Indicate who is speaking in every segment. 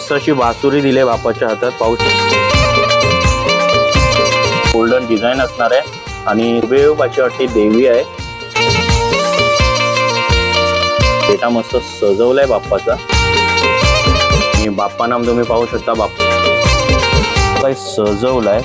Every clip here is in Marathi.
Speaker 1: मस्त अशी बासुरी दिली बापाच्या हातात पाहू गोल्डन डिझाईन असणार आहे आणि वेव वाटते देवी आहे. पेटा मस्त सजवलाय बाप्पाचा. आणि बाप्पा नाम तुम्ही पाहू शकता बाप्पा. काही सजवलाय.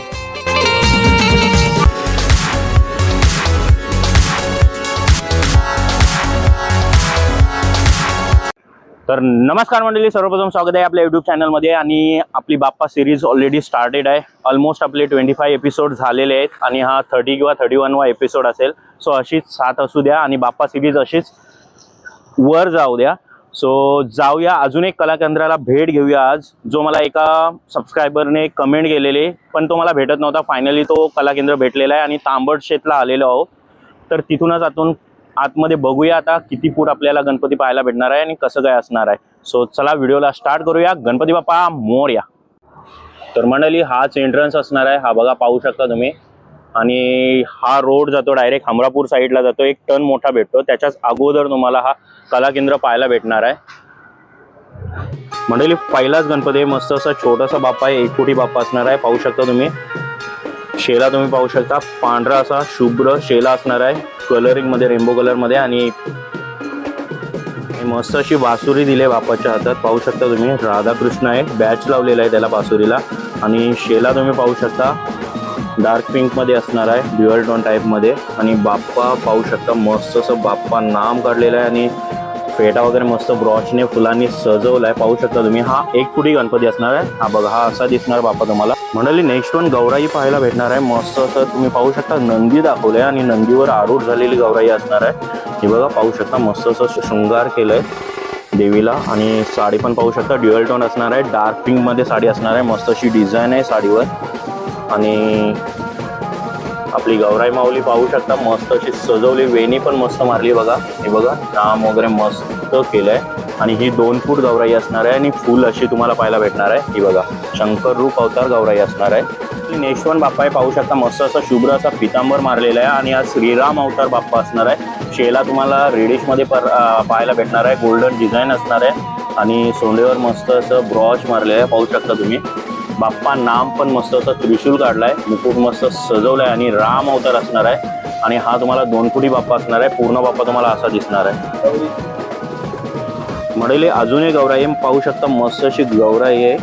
Speaker 1: तर नमस्कार मंडळी सर्वप्रथम स्वागत आहे आपल्या युट्यूब चॅनलमध्ये आणि आपली बाप्पा सिरीज ऑलरेडी स्टार्टेड आहे. ऑलमोस्ट आपले ट्वेंटी फाय एपिसोड झालेले आहेत आणि हा थर्टी किंवा थर्टी वा एपिसोड असेल. सो अशीच साथ असू द्या आणि बाप्पा सिरीज अशीच वर जाऊ द्या. सो जाऊया. अजून एक कलाकेंद्राला भेट घेऊया आज. जो मला एका सबस्क्रायबरने कमेंट केलेली पण तो मला भेटत नव्हता. फायनली तो कलाकेंद्र भेटलेला आहे आणि तांबड शेतला आलेलो आहो तर तिथूनच आतून आतमध्ये बघूया आता किती फूट आपल्याला गणपती पाहायला भेटणार आहे आणि कसं काय असणार आहे. सो चला व्हिडिओला स्टार्ट करूया. गणपती बाप्पा मोरया. तर मंडळी हाच एंट्रन्स असणार आहे. हा बघा पाहू शकता तुम्ही. आणि हा रोड जातो डायरेक्ट हमरापूर साईडला जातो. एक टन मोठा भेटतो. त्याच्याच अगोदर तुम्हाला हा कला केंद्र पाहायला भेटणार आहे. मंडळी पहिलाच गणपती आहे. मस्त असा छोटासा बाप्पा आहे. एक बाप्पा असणार आहे. पाहू शकता तुम्ही. शेला तुम्ही पाहू शकता. पांढरा असा शुभ्र शेला असणार आहे. कलरिंगमध्ये रेनबो कलरमध्ये आणि मस्त अशी बासुरी दिली आहे बापाच्या हातात. पाहू शकता तुम्ही राधाकृष्ण आहे. बॅच लावलेला आहे त्याला बासुरीला आणि शेला तुम्ही पाहू शकता. डार्क पिंकमध्ये असणार आहे ड्युअल टोन टाईपमध्ये. आणि बाप्पा पाहू शकता मस्त असं बाप्पा नाम काढलेलं आहे आणि फेटा वगैरे मस्त ब्रॉचने फुलांनी सजवलाय. पाहू शकता तुम्ही हा एक फुटी गणपती असणार आहे. हा बघा हा असा दिसणार बापा तुम्हाला. म्हणाली नेक्स्ट वन गौराई पाहायला भेटणार आहे. मस्त असं तुम्ही पाहू शकता नंदी दाखवलंय आणि नंदीवर आरूढ झालेली गौराई असणार आहे. हे बघा पाहू शकता मस्त असं शृंगार केलंय देवीला. आणि साडी पण पाहू शकता ड्युअल टोन असणार आहे. डार्क पिंकमध्ये साडी असणार आहे. मस्त अशी डिझाईन आहे साडीवर. आणि आपली गौराई माऊली पाहू शकता. मस्त अशी सजवली वेणी पण मस्त मारली बघा. हे बघा नाम वगैरे मस्त केलंय. आणि ही दोन फूट गौराई असणार आहे आणि फुल अशी तुम्हाला पाहायला भेटणार आहे. ही बघा शंकर रूप अवतार गौराई असणार आहे. नेशवन बाप्पा हे पाहू शकता मस्त असा शुभ्र असा पितांबर मारलेला आहे आणि हा श्रीराम अवतार बाप्पा असणार आहे. शेला तुम्हाला रेडिशमध्ये पर पाहायला भेटणार आहे. गोल्डन डिझाईन असणार आहे. आणि सोंडेवर मस्त असं ब्रॉच मारलेलं आहे पाहू शकता तुम्ही. बाप्पा नाम पण मस्त असं त्रिशूल काढलाय मुकुट मस्त सजवलाय आणि राम अवतार असणार आहे. आणि हा तुम्हाला दोन फुटी बाप्पा असणार आहे. पूर्ण बाप्पा तुम्हाला असा दिसणार आहे. म्हणले अजूनही गौराई पाहू शकता मस्त अशी गौराई आहे.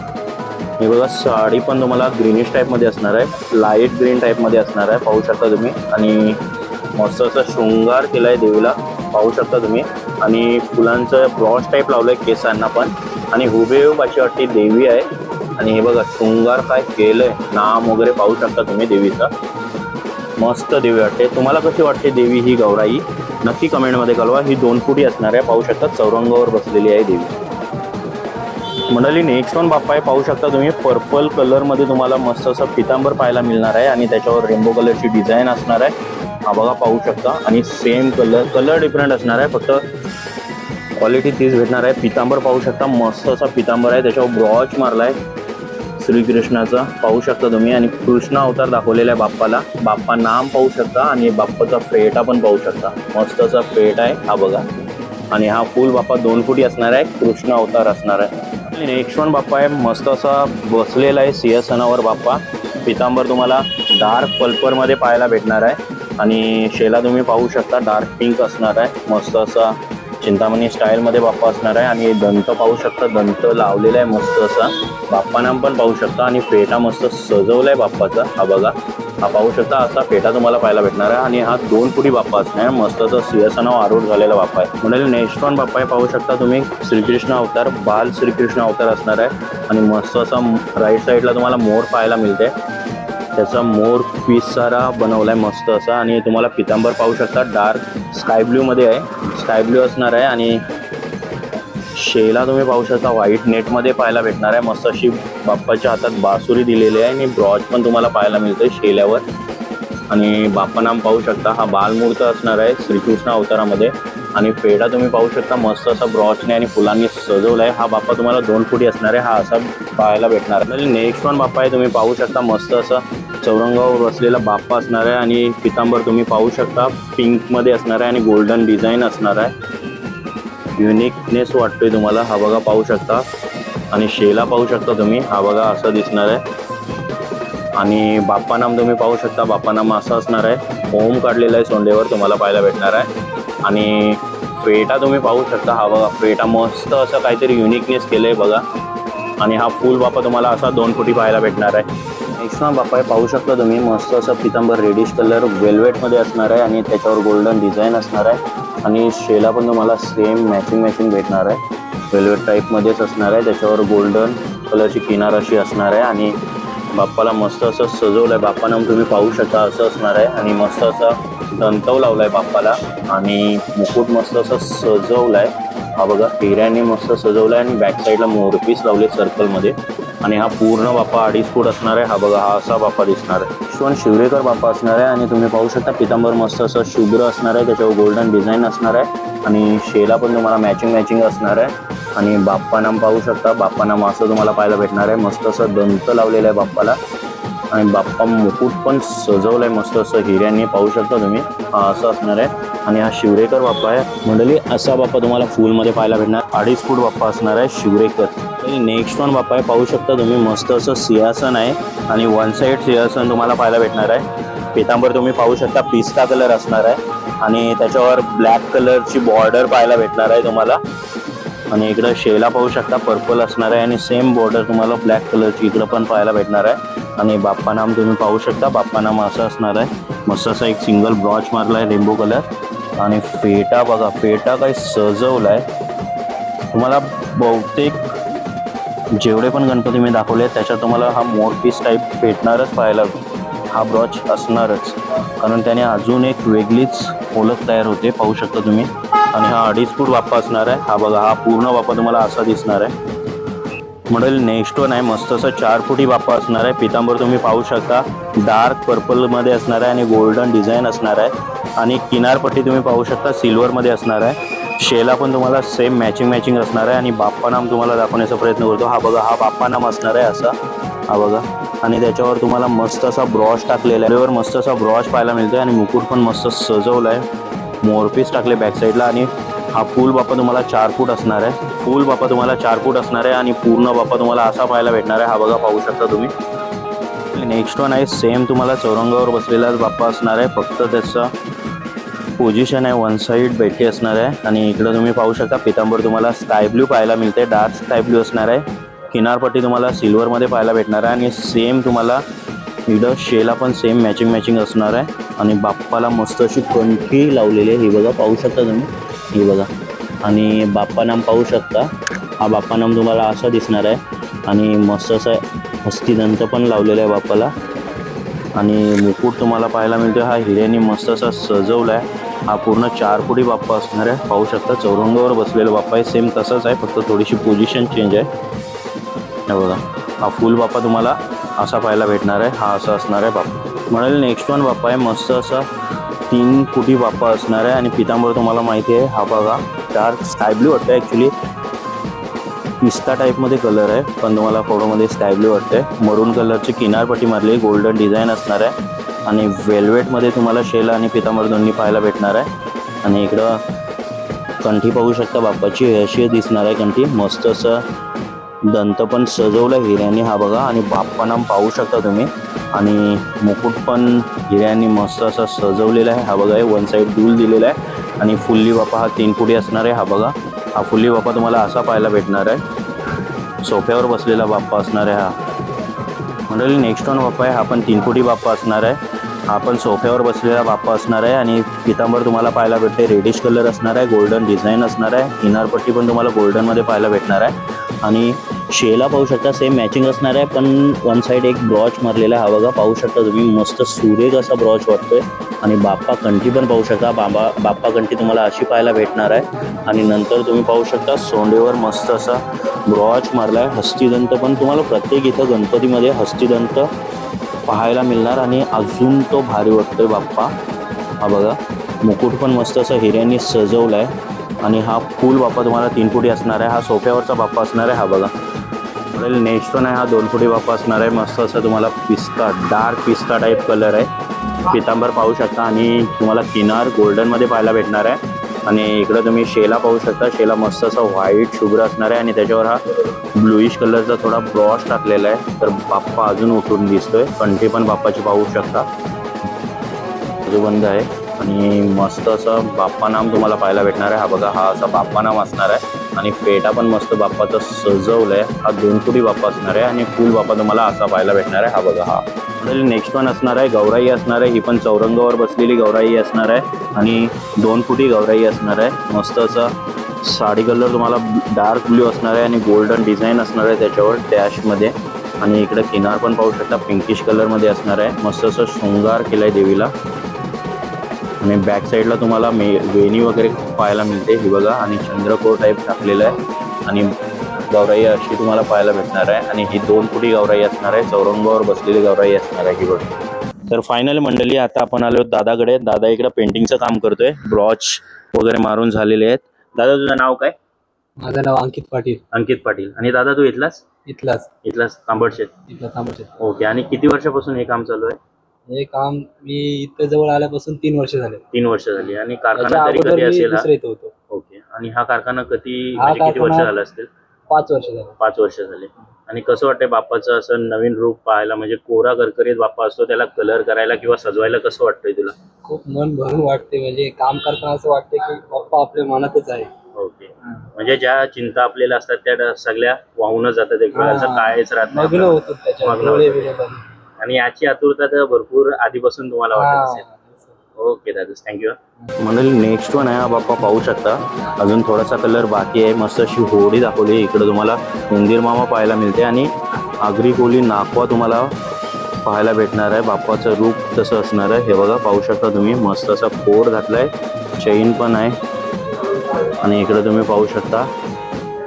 Speaker 1: हे बघा साडी पण तुम्हाला ग्रीनिश टाईपमध्ये असणार आहे. लाइट ग्रीन टाईपमध्ये असणार आहे. पाहू शकता तुम्ही. आणि मस्त असं शृंगार केला आहे देवीला. पाहू शकता तुम्ही. आणि फुलांचं ब्रॉच टाईप लावलं आहे केसांना पण. आणि हुबेहूब अशी वाटते देवी आहे. आणि हे बघा शृंगार काय केलंय नाम वगैरे पाहू शकता तुम्ही देवीचा. मस्त देवी वाटते. तुम्हाला कशी वाटते देवी ही गौराई? नक्की कमेंटमध्ये कळवा. ही दोन फुटी असणार आहे. पाहू शकता चौरंगावर बसलेली आहे देवी. मंडळी नेक्स्ट वन बाप्पा आहे. पाहू शकता तुम्ही पर्पल कलरमध्ये तुम्हाला मस्त असं पितांबर पाहायला मिळणार आहे आणि त्याच्यावर रेनबो कलरची डिझाईन असणार आहे. हा बघा पाहू शकता. आणि सेम कलर कलर डिफरंट असणार आहे. फक्त क्वालिटी तीच भेटणार आहे. पितांबर पाहू शकता. मस्त असा पितांबर आहे. त्याच्यावर ब्रॉच मारला आहे श्रीकृष्णाचा. पाहू शकता तुम्ही. आणि कृष्ण अवतार दाखवलेला आहे बाप्पाला. बाप्पा नाम पाहू शकता आणि बाप्पाचा फेटा पण पाहू शकता. मस्त असा फेट आहे हा बघा. आणि हा फुल बाप्पा दोन फुटी असणार आहे. कृष्ण अवतार असणार आहे. नेक्स्ट वन बाप्पा आहे. मस्त असा बसलेला आहे सिंहासनावर बाप्पा. पितांबर तुम्हाला डार्क पल्परमध्ये पाहायला भेटणार आहे. आणि शेला तुम्ही पाहू शकता डार्क पिंक असणार आहे. मस्त असा चिंतामणी स्टाईलमध्ये बाप्पा असणार आहे आणि दंत पाहू शकता दंत लावलेला आहे मस्त असा. बाप्पा नाम पण पाहू शकता आणि फेटा मस्त सजवलाय बाप्पाचा. हा बघा हा पाहू शकता असा फेटा तुम्हाला पाहायला भेटणार आहे आणि हा दोन फुटी बाप्पा असणार आहे. मस्त असं सिंहासनावर आरूढ झालेला बाप्पा आहे. म्हणजे नेक्स्ट वन बाप्पा आहे. पाहू शकता तुम्ही श्रीकृष्ण अवतार बाल श्रीकृष्ण अवतार असणार आहे. आणि मस्त असा राईट साईडला तुम्हाला मोर पाहायला मिळते. त्याचा मोर पीस सारा बनवला आहे मस्त असा. आणि तुम्हाला पितांबर पाहू शकता डार्क स्काय ब्ल्यूमध्ये आहे. स्काय ब्ल्यू असणार आहे आणि शेला तुम्ही पाहू शकता व्हाईट नेटमध्ये पाहायला भेटणार आहे. मस्त अशी बाप्पाच्या हातात बासुरी दिलेली आहे आणि ब्रॉज पण तुम्हाला पाहायला मिळते शेल्यावर. आणि बाप्पा नाम पाहू शकता हा बालमूर्त असणार आहे श्रीकृष्ण अवतारामध्ये. आणि पेढा तुम्ही पाहू शकता मस्त असा ब्रॉचने आणि फुलांनी सजवलाय. हा बाप्पा तुम्हाला दोन फुटी असणार आहे हा असा पाहायला भेटणार आहे. नेक्स्ट वन बाप्पा आहे तुम्ही पाहू शकता मस्त असा चौरंगावर बसलेला बाप्पा असणार आहे आणि पितांबर तुम्ही पाहू शकता पिंकमध्ये असणार आहे आणि गोल्डन डिझाईन असणार आहे. युनिकनेस वाटतोय तुम्हाला हा बघा पाहू शकता. आणि शेला पाहू शकता तुम्ही हा बघा असं दिसणार आहे. आणि बाप्पा नाम तुम्ही पाहू शकता बाप्पा नाम असं असणार आहे. ओम काढलेला आहे सोंडेवर तुम्हाला पाहायला भेटणार आहे. आणि फेटा तुम्ही पाहू शकता हा बघा फेटा मस्त असं काहीतरी युनिकनेस केलं आहे बघा. आणि हा फुल बापा तुम्हाला असा दोन फुटी पाहायला भेटणार आहे. नेक्स्ट बाप्पा हे पाहू शकता तुम्ही मस्त असं पितांबर रेडिश कलर वेल्वेटमध्ये असणार आहे आणि त्याच्यावर गोल्डन डिझाईन असणार आहे. आणि शेला पण तुम्हाला सेम मॅचिंग मॅचिंग भेटणार आहे. वेल्वेट टाईपमध्येच असणार आहे त्याच्यावर गोल्डन कलरची किनार अशी असणार आहे. आणि बाप्पाला मस्त असं सजवलं आहे बाप्पाना तुम्ही पाहू शकता असं असणार आहे. आणि मस्त असं दंतव लावला आहे बाप्पाला. आणि मुकुट मस्त असं सजवलं आहे हा बघा हिऱ्याने मस्त सजवलाय आहे आणि बॅक साईडला मोरपीस लावले सर्कलमध्ये आणि हा पूर्ण बाप्पा अडीच फूट असणार आहे. हा बघा हा असा बाप्पा दिसणार आहे. शिवण शिवरेकर बाप्पा असणार आहे आणि तुम्ही पाहू शकता पितांबर मस्त असं शुभ्र असणार आहे. त्याच्यावर गोल्डन डिझाईन असणार आहे. आणि शेला पण तुम्हाला मॅचिंग मॅचिंग असणार आहे. आणि बाप्पा नाम पाहू शकता. बाप्पा नाम असं तुम्हाला पाहायला भेटणार आहे. मस्त असं दंत लावलेलं आहे बाप्पाला. आणि बाप्पा मुकुट पण सजवलं आहे मस्त असं हिऱ्यांनी पाहू शकता तुम्ही. हा असं असणार आहे. आणि हा शिवरेकर बाप्पा आहे. मंडळी असा बाप्पा तुम्हाला फुलमध्ये पाहायला भेटणार. अडीच फूट बाप्पा असणार आहे शिवरेकर. नेक्स्ट वन बाप्पा आहे पाहू शकता तुम्ही मस्त असं सिंहासन आहे. आणि वन साईड सिंहासन तुम्हाला पाहायला भेटणार आहे. पितांबर तुम्ही पाहू शकता पिस्ता कलर असणार आहे. आणि त्याच्यावर ब्लॅक कलरची बॉर्डर पाहायला भेटणार आहे तुम्हाला. आणि इकडं शेला पाहू शकता पर्पल असणार आहे आणि सेम बॉर्डर तुम्हाला ब्लॅक कलरची इकडं पण पाहायला भेटणार आहे. आणि बाप्पा नाम तुम्ही पाहू शकता बाप्पा नाम असं असणार आहे. मस्त असा एक सिंगल ब्रॉच मारला आहे रेंबो कलर आणि फेटा बघा फेटा काही सजवला आहे तुम्हाला बहुतेक जेवढे पण गणपती मी दाखवले आहेत त्याच्यात तुम्हाला हा मोर पीस टाईप भेटणारच पाहायला. हा ब्रॉच असणारच. कारण त्याने अजून एक वेगळीच ओळख तयार होते पाहू शकता तुम्ही. आणि हा अडीच फूट बाप्पा असणार आहे. हा बघा हा पूर्ण बाप्पा तुम्हाला असा दिसणार आहे. मॉडेल नेक्स्ट वन आहे. मस्त असं चार फुटी बाप्पा असणार आहे. पितांबर तुम्ही पाहू शकता. डार्क पर्पलमध्ये असणार आहे आणि गोल्डन डिझाईन असणार आहे. आणि किनारपट्टी तुम्ही पाहू शकता सिल्वरमध्ये असणार आहे. शेला पण तुम्हाला सेम मॅचिंग मॅचिंग असणार आहे. आणि बाप्पा नाम तुम्हाला दाखवण्याचा प्रयत्न करतो. हा बघा हा बाप्पा नाम असणार आहे असा. हा बघा. आणि त्याच्यावर तुम्हाला मस्त असा ब्रॉश टाकलेला आहे. त्यावर मस्त असा ब्रॉश पाहायला मिळतो आणि मुकुट पण मस्त सजवला आहे मोरपीस टाकले बॅक साईडला आणि हा फुल बाप्पा तुम्हाला चार फूट असणार आहे. फुल बाप्पा तुम्हाला चार फूट असणार आहे आणि पूर्ण बाप्पा तुम्हाला असा पाहायला भेटणार आहे. हा बघा पाहू शकता तुम्ही. नेक्स्ट वन आहे सेम तुम्हाला चौरंगावर बसलेलाच बाप्पा असणार आहे. फक्त त्याचं पोझिशन आहे वन साईड बेटी असणार आहे. आणि इकडं तुम्ही पाहू शकता पितांबर तुम्हाला स्काय ब्ल्यू पाहायला मिळते डार्क स्काय ब्ल्यू असणार आहे. किनारपट्टी तुम्हाला सिल्वरमध्ये पाहायला भेटणार आहे. आणि सेम तुम्हाला इकडं शेला पण सेम मॅचिंग मॅचिंग असणार आहे. आणि बाप्पाला मस्त अशी कंठी लावलेली आहे. ही बघा पाहू शकता तुम्ही? ही बघा. आणि बाप्पा नाम पाहू शकता. हा बाप्पा नाम तुम्हाला असा दिसणार आहे. आणि मस्त असं हस्तिदंत पण लावलेलं आहे बाप्पाला. आणि मुकुट तुम्हाला पाहायला मिळतो हा हिऱ्याने मस्त असा सजवला आहे हा पूर्ण चार कोटी बाप्पा असणार आहे. पाहू शकता चौरंगावर बसलेला बाप्पा आहे. सेम तसंच आहे. फक्त थोडीशी पोझिशन चेंज आहे. हे बघा. हा फुल बाप्पा तुम्हाला असा पाहायला भेटणार आहे. हा असा असणार आहे बाप्पा. म्हणाल नेक्स्ट वन बाप्पा आहे. मस्त असा तीन कुटी बाप्पा असणार आहे. आणि पितांबर तुम्हाला माहिती आहे. हा बघा डार्क स्काय ब्ल्यू वाटतं ॲक्च्युली पिस्ता टाईपमध्ये कलर आहे. पण तुम्हाला फोटोमध्ये स्काय ब्ल्यू वाटते मरून कलरची किनारपट्टी मारली. गोल्डन डिझाईन असणार आहे. आणि वेल्वेटमध्ये तुम्हाला शेल आणि पितांबर दोन्ही पाहायला भेटणार आहे. आणि इकडं कंठी पाहू शकता बाप्पाची. अशी दिसणार आहे कंठी. मस्त असं दंत पण सजवलं हिऱ्याने. हा बघा आणि बाप्पा नाम पाहू शकता तुम्ही. आणि मुकुट पण हिऱ्याने मस्त असा सजवलेला आहे. हा बघा आहे वन साईड डूल दिलेला आहे. आणि फुल्ली बाप्पा हा तीन फुटी असणार आहे. हा बघा हा फुल्ली बाप्पा तुम्हाला असा पाहायला भेटणार आहे. सोफ्यावर बसलेला बाप्पा असणार आहे हा. मंडळी नेक्स्ट वन बाप्पा आहे. हा पण तीन फुटी बाप्पा असणार आहे. हा पण सोफ्यावर बसलेला बाप्पा असणार आहे. आणि पितांबर तुम्हाला पाहायला भेटते. रेडिश कलर असणार आहे. गोल्डन डिझाईन असणार आहे. किनारपट्टी पण तुम्हाला गोल्डनमध्ये पाहायला भेटणार आहे. आणि शेला पाहू शकता सेम मॅचिंग असणार आहे पण वन साईड एक ब्रॉच मारलेला आहे. हा बघा पाहू शकता तुम्ही मस्त सुरेख असा ब्रॉच वाटतोय. आणि बाप्पा कंठी पण पाहू शकता. बाबा बाप्पा कंठी तुम्हाला अशी पाहायला भेटणार आहे. आणि नंतर तुम्ही पाहू शकता सोंडेवर मस्त असा ब्रॉच मारला आहे हस्तिदंत पण तुम्हाला प्रत्येक इथं गणपतीमध्ये हस्तिदंत पाहायला मिळणार. आणि अजून तो भारी वाटतोय बाप्पा. हा बघा मुकुट पण मस्त असं हिऱ्यांनी सजवला आहे आणि हा फुल बाप्पा तुम्हाला तीन फुटी असणार आहे. हा सोफ्यावरचा बाप्पा असणार आहे हा बघा. नेक्स्ट पण आहे हा दोन फुटी बाप्पा असणार आहे. मस्त असं तुम्हाला पिस्ता डार्क पिस्ता टाईप कलर आहे. पितांबर पाहू शकता आणि तुम्हाला किनार गोल्डनमध्ये पाहायला भेटणार आहे. आणि इकडं तुम्ही शेला पाहू शकता. शेला मस्त असा व्हाईट शुभ्र असणार आहे. आणि त्याच्यावर हा ब्लुईश कलरचा थोडा ब्रॉश टाकलेला आहे. तर बाप्पा अजून उठून दिसतोय. कंठी पण बाप्पाची पाहू शकता. बंद आहे. आणि मस्त असं बाप्पा नाम तुम्हाला पाहायला भेटणार आहे. हा बघा हा असा बाप्पा नाम असणार आहे. आणि फेटा पण मस्त बाप्पाचा आहे हा दोन फुटी बाप्पा असणार आहे आणि फुल बाप्पा तुम्हाला असा पाहायला भेटणार आहे. हा बघा हा. नेक्स्ट वन असणार आहे गौराई असणार आहे. ही पण चौरंगावर बसलेली गौराई असणार आहे. आणि दोन फुटी गौराई असणार आहे. मस्त असं साडी कलर तुम्हाला डार्क ब्ल्यू असणार आहे आणि गोल्डन डिझाईन असणार आहे त्याच्यावर डॅशमध्ये आणि इकडे किनार पण पाहू शकता पिंकिश कलरमध्ये असणार आहे. मस्त असं शृंगार केलं आहे देवीला. आणि बॅक साईडला तुम्हाला मे वेणी वगैरे पाहायला मिळते. ही बघा आणि चंद्रकोर टाईप टाकलेलं आहे. आणि गौराई अशी तुम्हाला पाहायला भेटणार आहे. आणि ही दोन फुटी गौराई असणार आहे. चौरंगावर बसलेली गौराई असणार आहे. ही बघा. तर फायनल मंडळी आता आपण आलो दादाकडे. दादा इकडं पेंटिंगचं काम करतोय. ब्रॉच वगैरे मारून झालेले आहेत. दादा तुझं नाव काय?
Speaker 2: माझं नाव अंकित पाटील.
Speaker 1: अंकित पाटील. आणि दादा तू इथलाच?
Speaker 2: इथलाच.
Speaker 1: इथलाच तांबडशेत.
Speaker 2: इथला थांबायचे
Speaker 1: ओके. आणि किती वर्षापासून हे काम चालू आहे?
Speaker 2: हे काम मी इथं जवळ आल्यापासून तीन वर्ष झाले.
Speaker 1: तीन वर्ष झाली. आणि कारखाना तरी
Speaker 2: अगोदर
Speaker 1: कधी
Speaker 2: मी
Speaker 1: असेल हा?
Speaker 2: इथं होतो.
Speaker 1: ओके. आणि हा कारखाना कधी
Speaker 2: हा
Speaker 1: म्हणजे किती वर्ष
Speaker 2: कारखाना-
Speaker 1: झालं असतील?
Speaker 2: पाच वर्ष झाले.
Speaker 1: पाच वर्ष झाले. आणि कसं वाटतंय बाप्पाचं असं नवीन रूप पाहायला म्हणजे कोरा करकरीत बाप्पा असतो त्याला कलर करायला किंवा सजवायला कसं वाटतंय तुला?
Speaker 2: खूप मन भरून वाटते म्हणजे काम करताना असं वाटते की पप्पा आपल्या मनातच आहे.
Speaker 1: ओके. म्हणजे ज्या चिंता आपल्याला असतात त्या सगळ्या वाहूनच जातात एक वेळ. असं
Speaker 2: हा.
Speaker 1: कायच राहत नाही
Speaker 2: मग्न
Speaker 1: आपल्याला.
Speaker 2: होतो
Speaker 1: मग्न
Speaker 2: डोळे
Speaker 1: होतो.
Speaker 2: बिळे बघून.
Speaker 1: आणि याची आतुरता तर भरपूर आधीपासून तुम्हाला वाटत असेल. ओके दादा थँक्यू मंडळी नेक्स्ट वन आहे हा बाप्पा पाहू शकता. अजून थोडासा कलर बाकी आहे. मस्त अशी होडी दाखवली. इकडे तुम्हाला उंदीर मामा पाहायला मिळते आणि आगरी कोली नाकवा तुम्हाला पाहायला भेटणार आहे. बाप्पाचं रूप तसं असणार आहे. हे बघा पाहू शकता तुम्ही. मस्त असा कोड घातलाय. चेन पण आहे. आणि इकडे तुम्ही पाहू शकता.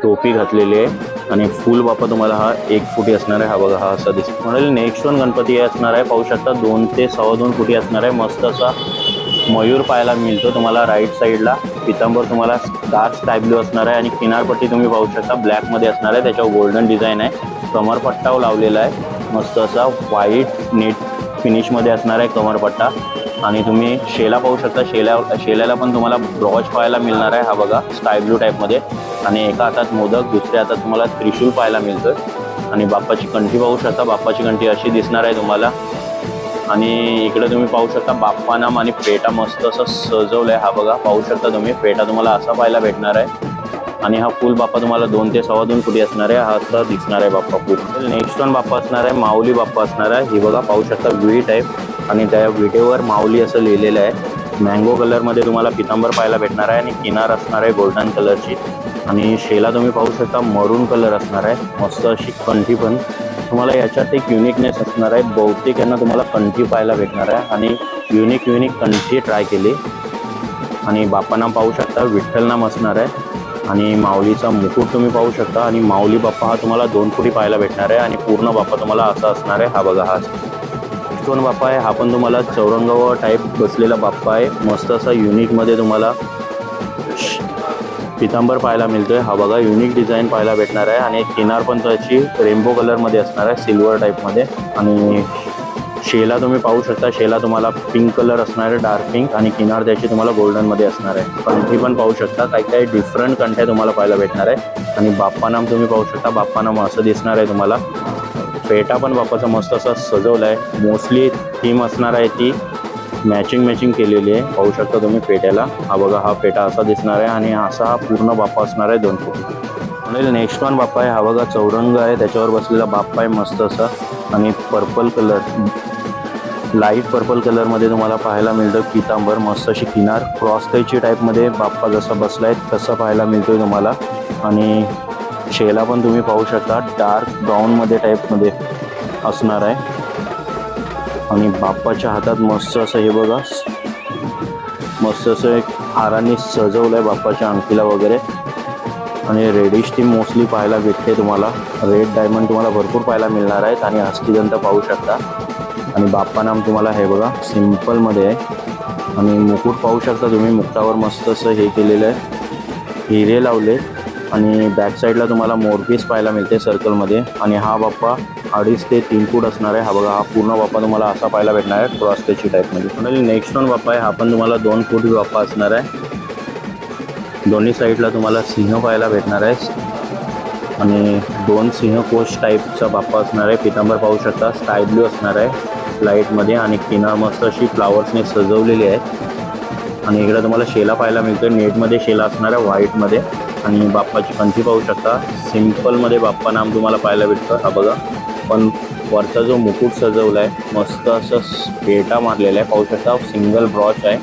Speaker 1: टोपी घातलेली आहे. आणि फुल बाप्पा तुम्हाला हा एक फुटी असणार आहे. हा बघा हा असा दिसतो म्हणजे नेक्स्ट वन गणपती असणार आहे. पाहू शकता दोन ते सव्वा दोन फुटी असणार आहे. मस्त असा मयूर पाहायला मिळतो तुम्हाला राईट साईडला पितांबर तुम्हाला डार्क स्काय ब्लू असणार आहे. आणि किनारपट्टी तुम्ही पाहू शकता ब्लॅकमध्ये असणार आहे. त्याच्यावर गोल्डन डिझाईन आहे. कमरपट्टा लावलेला आहे. मस्त असा व्हाईट नेट फिनिशमध्ये असणार आहे कमरपट्टा आणि तुम्ही शेला पाहू शकता. शेल्या शेल्याला पण तुम्हाला ब्रॉच पाहायला मिळणार आहे. हा बघा स्काय ब्लू टाईपमध्ये आणि एका हातात मोदक दुसऱ्या हातात तुम्हाला त्रिशूल पाहायला मिळतं आणि बाप्पाची कंठी पाहू शकता. बाप्पाची कंठी अशी दिसणार आहे तुम्हाला. आणि इकडे तुम्ही पाहू शकता बाप्पानाम आणि पेटा मस्त असं सजवलं आहे हा बघा पाहू शकता तुम्ही. पेटा तुम्हाला असा पाहायला भेटणार आहे. आणि हा फुल बाप्पा तुम्हाला दोन ते सव्वा दोन फुटी असणार आहे. हा असा दिसणार आहे बाप्पा फुल नेक्स्ट वन बाप्पा असणार आहे. माऊली बाप्पा असणार आहे. ही बघा पाहू शकता व्ही टाईप आणि त्या विटेवर माऊली असं लिहिलेलं आहे. मँगो कलरमध्ये तुम्हाला पितांबर पाहायला भेटणार आहे आणि किनार असणार आहे गोल्डन कलरची आणि शेला तुम्ही पाहू शकता मरून कलर असणार आहे. मस्त अशी कंठी पण. तुम्हाला याच्यात एक युनिकनेस असणार आहे. बहुतेक यांना तुम्हाला कंठी पाहायला भेटणार आहे. आणि युनिक युनिक कंठी ट्राय केली. आणि बाप्पा नाम पाहू शकता विठ्ठल नाम असणार आहे. आणि माऊलीचा मुकुट तुम्ही पाहू शकता. आणि माऊली बाप्पा हा तुम्हाला दोन फुटी पाहायला भेटणार आहे. आणि पूर्ण बाप्पा तुम्हाला असा असणार आहे. हा बघा हा स्टोन बाप्पा आहे. हा पण तुम्हाला चौरंगावर टाईप बसलेला बाप्पा आहे. मस्त असा युनिकमध्ये तुम्हाला पितांबर पाहायला मिळतोय. हा बघा युनिक डिझाईन पाहायला भेटणार आहे. आणि किनार पण त्याची रेनबो कलरमध्ये असणार आहे सिल्वर टाईपमध्ये आणि शेला तुम्ही पाहू शकता. शेला तुम्हाला पिंक कलर असणार आहे डार्क पिंक आणि किनार त्याची तुम्हाला गोल्डनमध्ये असणार आहे. कंठी पण पाहू शकता काही काही डिफरंट कंठ्या तुम्हाला पाहायला भेटणार आहे. आणि बाप्पा नाम तुम्ही पाहू शकता. बाप्पा नाम असं दिसणार आहे तुम्हाला. फेटा पण बाप्पाचा मस्त असा सजवला आहे मोस्टली थीम असणार आहे ती. मॅचिंग मॅचिंग केलेली आहे. पाहू शकता तुम्ही फेट्याला हा बघा हा फेटा असा दिसणार आहे आणि असा हा पूर्ण बाप्पा असणार आहे दोन फूट. म्हणजे नेक्स्ट वन बाप्पा आहे. हा बघा चौरंग आहे. त्याच्यावर बसलेला बाप्पा आहे मस्त असा. आणि पर्पल कलर लाइट पर्पल कलरमध्ये तुम्हाला पाहायला मिळतं पितांबर. मस्त अशी किनार. क्रॉस कैची टाईपमध्ये बाप्पा जसा बसला आहे तसं पाहायला मिळतोय तुम्हाला. आणि शेला पण तुम्ही पाहू शकता. डार्क ब्राऊनमध्ये टाईपमध्ये असणार आहे. आणि बाप्पाच्या हातात मस्त असं हे बघा. मस्त असं एक हारांनी सजवलं आहे बाप्पाच्या अंगठीला वगैरे. आणि रेडिश ती मोस्टली पाहायला भेटते तुम्हाला. रेड डायमंड तुम्हाला भरपूर पाहायला मिळणार आहेत आणि हस्तिदंत पाहू शकता. आणि बाप्पा नाम तुम्हाला हे बघा सिम्पलमध्ये आहे. आणि मुकुट पाहू शकता तुम्ही मुक्तावर मस्त असं हे केलेलं आहे. हिरे लावले आणि बॅक साईडला तुम्हाला मोरपीस पाहायला मिळते सर्कलमध्ये आणि हा बाप्पा अडीच ते तीन फूट असणार आहे. हा बघा हा पूर्ण बाप्पा तुम्हाला असा पाहायला भेटणार आहे क्रॉस त्याची टाईपमध्ये म्हणजे नेक्स्ट वन बाप्पा आहे. हा पण तुम्हाला दोन फूट बाप्पा असणार आहे. दोन्ही साईडला तुम्हाला सिंह पाहायला भेटणार आहे. आणि दोन सिंह कोच टाईपचा बाप्पा असणार आहे. पितांबर पाहू शकता स्काय ब्ल्यू असणार आहे लाईटमध्ये आणि किनार मस्त अशी फ्लावर्सने सजवलेली आहे. आणि इकडे तुम्हाला शेला पाहायला मिळतो नेटमध्ये शेला असणार आहे व्हाईटमध्ये आणि बाप्पाची पंथी पाहू शकता. सिम्पलमध्ये बाप्पा नाम तुम्हाला पाहायला भेटतं. हा बघा. पण वरचा जो मुकुट सजवला आहे मस्त असं पेटा मारलेला आहे. पाहू शकता सिंगल ब्रॉच आहे.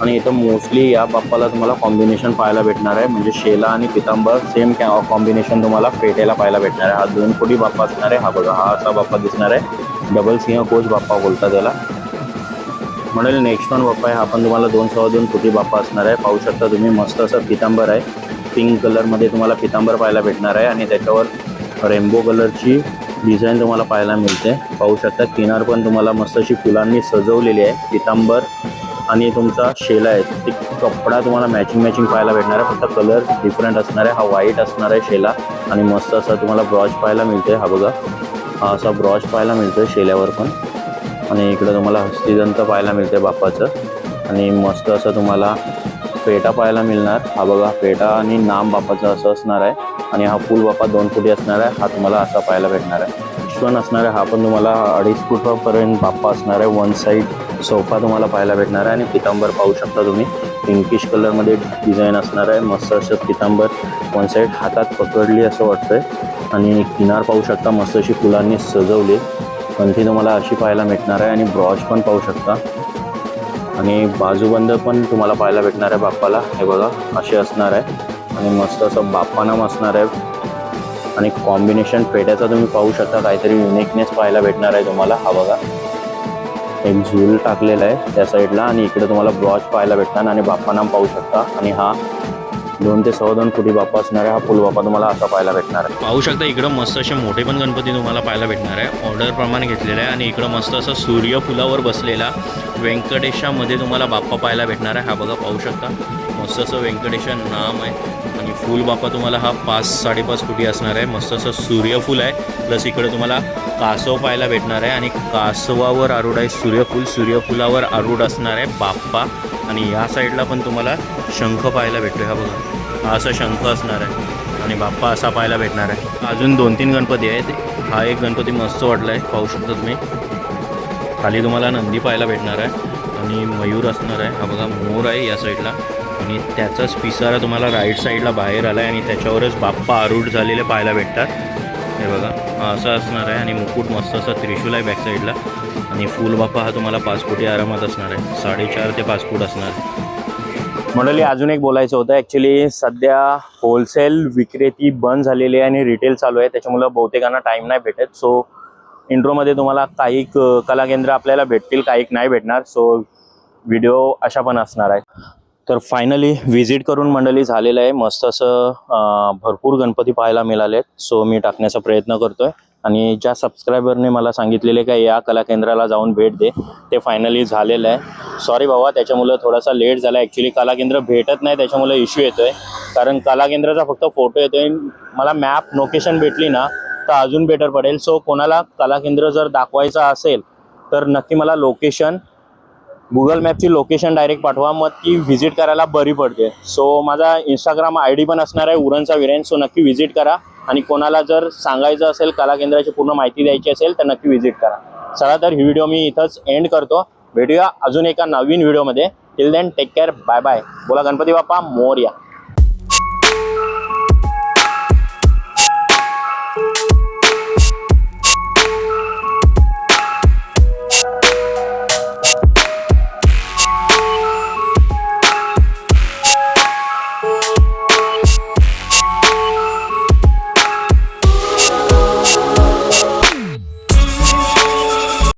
Speaker 1: आणि इथं मोस्टली या बाप्पाला तुम्हाला कॉम्बिनेशन पाहायला भेटणार आहे. म्हणजे शेला आणि पितांबर सेम कॅ कॉम्बिनेशन तुम्हाला पेटेला पाहायला भेटणार आहे. हा दोन कोटी बाप्पा असणार आहे. हा बघा हा असा बाप्पा दिसणार आहे. डबल सिंह कोच बाप्पा बोलतात त्याला म्हणेल नेक्स्ट वन बाप्पा आहे हा पण तुम्हाला दोन सव्वा दोन कोटी बाप्पा असणार आहे. पाहू शकता तुम्ही मस्त असं पितांबर आहे. पिंक कलरमध्ये तुम्हाला पितांबर पाहायला भेटणार आहे आणि त्याच्यावर रेनबो कलरची डिझाईन तुम्हाला पाहायला मिळते. पाहू शकता किनार पण तुम्हाला मस्त अशी फुलांनी सजवलेली आहे. पितांबर आणि तुमचा शेला आहे. ते कपडा तुम्हाला मॅचिंग मॅचिंग पाहायला भेटणार आहे. फक्त कलर डिफरंट असणार आहे. हा व्हाईट असणार आहे शेला आणि मस्त असा तुम्हाला ब्रॉच पाहायला मिळतोय. हा बघा हा असा ब्रॉच पाहायला मिळतोय शेल्यावर पण. आणि इकडं तुम्हाला हस्तिदंत पाहायला मिळते बाप्पाचं. आणि मस्त असं तुम्हाला फेटा पाहायला मिळणार. हा बघा फेटा आणि नाम बापाचं असं असणार आहे. आणि हा फुल बापा दोन फुटी असणार आहे. हा तुम्हाला असा पाहायला भेटणार आहे. विश्वन असणार आहे. हा पण तुम्हाला अडीच फुटापर्यंत बाप्पा असणार आहे. वन साईड सोफा तुम्हाला पाहायला भेटणार आहे. आणि पितांबर पाहू शकता तुम्ही. पिंकिश कलरमध्ये डिझाईन असणार आहे. मस्त असं पितांबर वन साईड हातात पकडली असं वाटतंय. आणि किनार पाहू शकता मस्त अशी फुलांनी सजवली. पंथी तुम्हाला अशी पाहायला भेटणार आहे आणि ब्रॉच पण पाहू शकता. आणि बाजूबंद पण तुम्हाला पाहायला भेटणार आहे बाप्पाला. हे बघा असे असणार आहे. आणि मस्त असं बाप्पानाम असणार आहे. आणि कॉम्बिनेशन पेट्याचा तुम्ही पाहू शकता. काहीतरी युनिकनेस पाहायला भेटणार आहे तुम्हाला. हा बघा. एक झूल टाकलेला आहे त्या साईडला आणि इकडे तुम्हाला ब्रॉच पाहायला भेटणार आणि बाप्पानाम पाहू शकता. आणि हा दोन ते सव्वा दोन फुटी बाप्पा असणार आहे हा फुल बाप्पा तुम्हाला असा पाहायला भेटणार आहे.
Speaker 3: पाहू शकता इकडं मस्त असे मोठे पण गणपती तुम्हाला पाहायला भेटणार आहे. ऑर्डर प्रमाण घेतलेलं आहे आणि इकडं मस्त असं सूर्यफुलावर बसलेला व्यंकटेशामध्ये तुम्हाला बाप्पा पाहायला भेटणार आहे. हा बघा पाहू शकता. मस्त असं व्यंकटेशा नाम आहे. आणि फुल बापा तुम्हाला हा पाच साडेपाच फुटी असणार आहे. मस्त असं सूर्यफूल आहे. प्लस इकडे तुम्हाला कासव पाहायला भेटणार आहे. आणि कासवावर आरूढ आहे सूर्यफूल सूर्यफुलावर आरूढ असणार आहे बाप्पा. आणि या साईडला पण तुम्हाला शंख पाहायला भेटतो हा बघा. हा असा शंख असणार आहे. आणि बाप्पा असा पाहायला भेटणार आहे. अजून दोन तीन गणपती आहेत. हा एक गणपती मस्त वाटला आहे पाहू शकता तुम्ही. खाली तुम्हाला नंदी पाहायला भेटणार आहे. आणि मयूर असणार आहे. हा बघा मोर आहे या साईडला. आणि त्याचाच पिसारा तुम्हाला राईट साईडला बाहेर आला आहे आणि त्याच्यावरच बाप्पा आरूढ झालेले पाहायला भेटतात. हे बघा हा असणार आहे आणि मुकुट मस्त असा त्रिशूल आहे बॅक साईडला आणि फुल बाप्पा हा तुम्हाला पाच फुटी आरामात असणार आहे. साडेचार ते पाच फूट असणार. आहे
Speaker 1: मंडळी अजून एक बोलायचं होतं. ॲक्च्युली सध्या होलसेल विक्रेती बंद झालेली आहे आणि रिटेल चालू आहे. त्याच्यामुळं बहुतेकांना टाईम नाही भेटत. सो इंट्रोमध्ये तुम्हाला काही कला केंद्र आपल्याला भेटतील काही नाही भेटणार. सो व्हिडिओ अशा पण असणार आहे तर फायनली व्हिजिट करून मंडळी झालेलं आहे. मस्त असं भरपूर गणपती पाहायला मिळालेत. सो मी टाकण्याचा प्रयत्न करतोय. आणि ज्या सबस्क्रायबरने मला सांगितलेले का या कला केंद्राला जाऊन भेट दे ते फायनली झालेलं आहे. सॉरी बाबा त्याच्यामुळं थोडासा लेट झाला. ॲक्च्युली कला केंद्र भेटत नाही त्याच्यामुळे इश्यू येतोय. कारण कला केंद्राचा फक्त फोटो येतोय. मला मॅप लोकेशन भेटली ना तर अजून बेटर पडेल. सो कोणाला कला केंद्र जर दाखवायचं असेल तर नक्की मला लोकेशन गुगल मॅपची लोकेशन डायरेक्ट पाठवा मग ती व्हिजिट करायला बरी पडते. सो माझा इंस्टाग्राम आय डी पण असणार आहे उरणचा विरेन. सो नक्की व्हिजिट करा. आणि कोणाला जर सांगायचं असेल कला केंद्राची पूर्ण माहिती द्यायची असेल तर नक्की व्हिजिट करा. चला तर ही व्हिडिओ मी इथंच एंड करतो. भेटूया अजून एका नवीन व्हिडिओमध्ये till then take care bye bye बोला गणपती बाप्पा मोर्या.